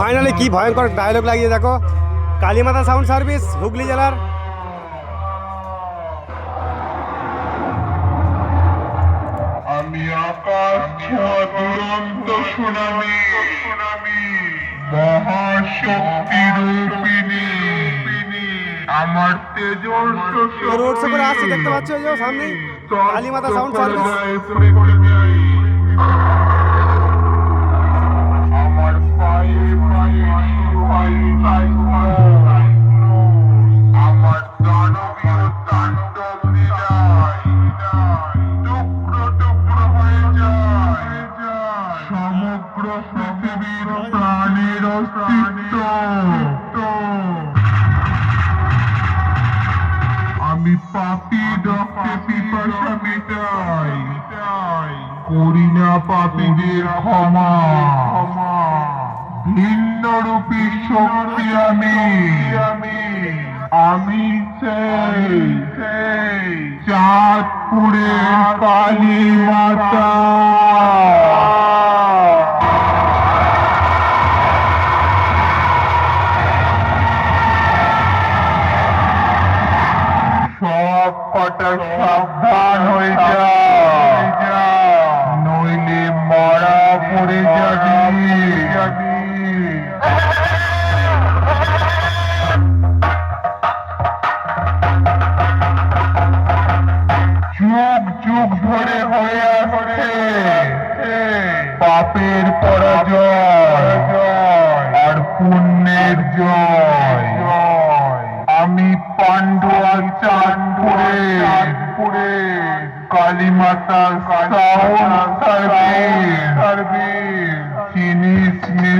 Finally কি ভয়ঙ্কর dialogue লাগিয়ে দেখো। কালীমাতা সাউন্ড সার্ভিস হুগলি জেলার। আমি আকাশ ছোঁয়া দুরন্ত সুনামি মহাশক্তি রূপিণী আমার তেজস্ব রোড করে আসছে দেখতে পাচ্ছ এই যে সামনেই। কালীমাতা সাউন্ড সার্ভিস আমি পাপি রক্তে পিপাসা মেটাই। করি না পাপীদের ক্ষমা। ভিন্ন রূপী শক্তি আমি। আমি সেই চাঁদপুরের কালী মাতা সাবধান হয়ে যা। নইলে মারা পড়ে যাবি। যুগ যুগ ধরে হয়ে আসছে। পাপের পরাজয় আর পুণ্যের জয় আমি পান্ডুয়া চাঁদপুরে কালীমাতা সাউন্ড সার্ভিস চিনিস নিশ্চয়